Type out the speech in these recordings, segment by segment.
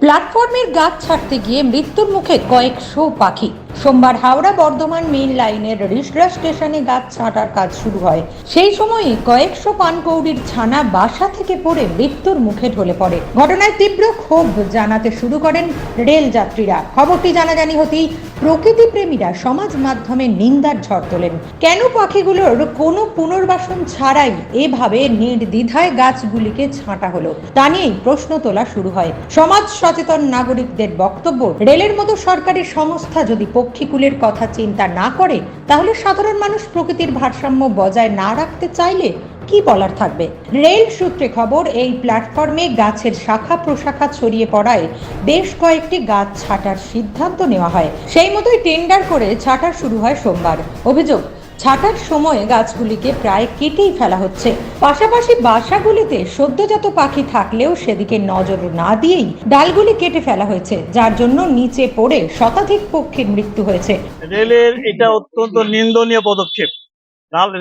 প্ল্যাটফর্মের গাছ ছাড়তে গিয়ে মৃত্যুর মুখে কয়েকশো পাখি। সোমবার হাওড়া বর্ধমান মেইন লাইনের রিসরা স্টেশনে গাছ ছাঁটার কাজ শুরু হয়। সেই সময়ই কয়েকশো পানকৌড়ির ছানা বাসা থেকে পড়ে মৃত্যুর মুখে ঢলে পড়ে। ঘটনায় তীব্র ক্ষোভ জানাতে শুরু করেন রেল যাত্রীরা। খবরটি জানাজানি হতেই প্রকৃতি প্রেমীরা সমাজ মাধ্যমে নিন্দার ঝড় তোলেন। কেন পাখিগুলোর কোনো পুনর্বাসন ছাড়াই এভাবে নির্দ্বিধায় গাছগুলিকে ছাঁটা হলো, তা নিয়েই প্রশ্ন তোলা শুরু হয়। সমাজ সচেতন নাগরিকদের বক্তব্য, রেলের মতো সরকারি সংস্থা যদি পক্ষীকুলের কথা চিন্তা না করে, তাহলে সাধারণ মানুষ প্রকৃতির ভারসাম্য বজায় না রাখতে চাইলে কি বলার থাকবে? রেল সূত্রে খবর, এই প্ল্যাটফর্মে গাছের শাখা প্রশাখা ছড়িয়ে পড়ায় বেশ কয়েকটি গাছ ছাটার সিদ্ধান্ত নেওয়া হয়। সেই মতোই টেন্ডার করে ছাটা শুরু হয় সোমবার। অভিযোগ ছাঁটার সময় গাছগুলিকে প্রায় কেটেই ফেলা হচ্ছে। পাশাপাশি বাসাগুলিতে সদ্যজাত পাখি থাকলেও সেদিকে নজর না দিয়েই ডালগুলি কেটে ফেলা হয়েছে, যার জন্য নিচে পড়ে শতাধিক পক্ষীর মৃত্যু হয়েছে। রেলের এটা অত্যন্ত নিন্দনীয় পদক্ষেপ।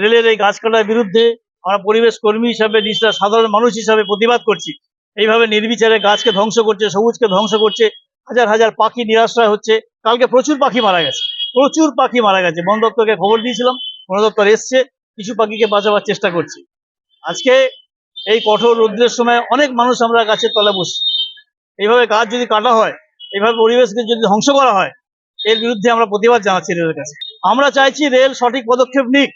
রেলের এই গাছ কাটার বিরুদ্ধে আমরা পরিবেশ কর্মী হিসাবে নিজেরা সাধারণ মানুষ হিসাবে প্রতিবাদ করছি। এইভাবে নির্বিচারে গাছকে ধ্বংস করছে, সবুজকে ধ্বংস করছে, হাজার হাজার পাখি নিরাশ্রয় হচ্ছে। কালকে প্রচুর পাখি মারা গেছে, প্রচুর পাখি মারা গেছে। বন দপ্তরকে খবর দিয়েছিলাম বন দপ্তর এসছে, কিছু পাখিকে বাঁচাবার চেষ্টা করছে। আজকে এই কঠোর রৌদ্রের সময় অনেক মানুষ আমরা গাছের তলায় বসছি এইভাবে গাছ যদি কাটা হয়, এইভাবে পরিবেশকে যদি ধ্বংস করা হয়, এর বিরুদ্ধে আমরা প্রতিবাদ জানাচ্ছি রেলের কাছে। আমরা চাইছি রেল সঠিক পদক্ষেপ নিক।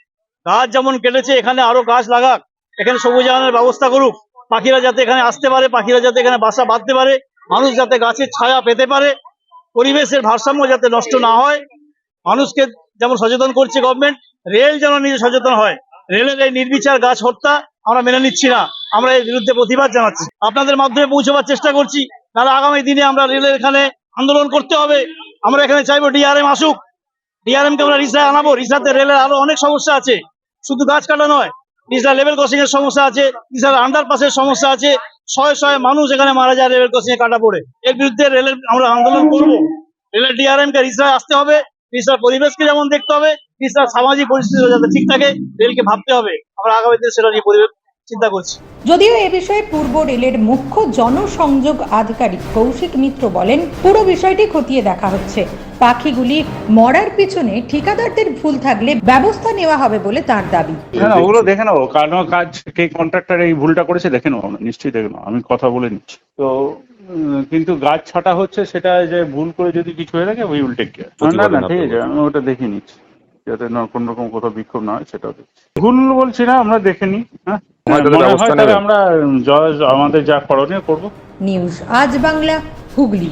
গাছ যেমন কেটেছে, এখানে আরও গাছ লাগাক, এখানে সবুজায়নের ব্যবস্থা করুক। পাখিরা যাতে এখানে আসতে পারে, পাখিরা যাতে এখানে বাসা বাঁধতে পারে, মানুষ যাতে গাছের ছায়া পেতে পারে, পরিবেশের ভারসাম্য যাতে নষ্ট না হয়। মানুষকে যেমন সচেতন করছে গভর্নমেন্ট রেল যেন নিজে সচেতন হয়। রেলের এই নির্বিচার গাছ হত্যা আমরা মেনে নিচ্ছি না। আমরা এর বিরুদ্ধে প্রতিবাদ জানাচ্ছি। আপনাদের মাধ্যমে পৌঁছবার চেষ্টা করছি। তাহলে আগামী দিনে আমরা রেলের এখানে আন্দোলন করতে হবে। আমরা এখানে চাইব ডিআরএম আসুক। ডিআরএম কে আমরা রিসায় আনাবো। রিসাতে রেলের আরও অনেক সমস্যা আছে। শুধু গাছ কাটা নয়, রিসা লেভেল ক্রসিং এর সমস্যা আছে, রিসার আন্ডারপাসের সমস্যা আছে। শয়ে শয়ে মানুষ এখানে মারা যায় লেভেল ক্রসিং এ কাটা পড়ে। এর বিরুদ্ধে রেলের আমরা আন্দোলন করব। রেলের ডিআরএম কে রিসায় আসতে হবে। রিসার পরিবেশকে যেমন দেখতে হবে রিসার সামাজিক পরিস্থিতি যাতে ঠিক থাকে, রেলকে ভাবতে হবে। আমরা আগামী দিনে সেটা নিয়ে পরিবেশ চিন্তা করছি। যদিও এ বিষয়ে পূর্ব রেলের মুখ্য জনসংযোগ আধিকারিক কৌশিক মিত্র বলেন, পুরো বিষয়টি খতিয়ে দেখা হচ্ছে। পাখিগুলি মরার পিছনে ঠিকাদারদের ভুল থাকলে ব্যবস্থা নেওয়া হবে বলে তার দাবি। হ্যাঁ ওগুলো দেখে নেব কারণ কাজ কে কন্ট্রাক্টর এই ভুলটা করেছে দেখে নেব আমরা নিশ্চয়ই দেখে নেব আমি কথা বলে নিচ্ছি। তো কিন্তু গাছ ছাটা হচ্ছে সেটা যে ভুল করে যদি কিছু হয়ে থাকে উই উইল টেক কেয়ার না না ঠিক আছে আমি ওটা দেখে নিচ্ছি। যাতে না কোনো রকম কোথাও বিক্ষোভ না হয় সেটাও দেখছি। ভুল বলছি না আমরা দেখে নিই হ্যাঁ? হয়। আমরা জজ আমাদের যা করণীয় করব। নিউজ আজ বাংলা হুগলি।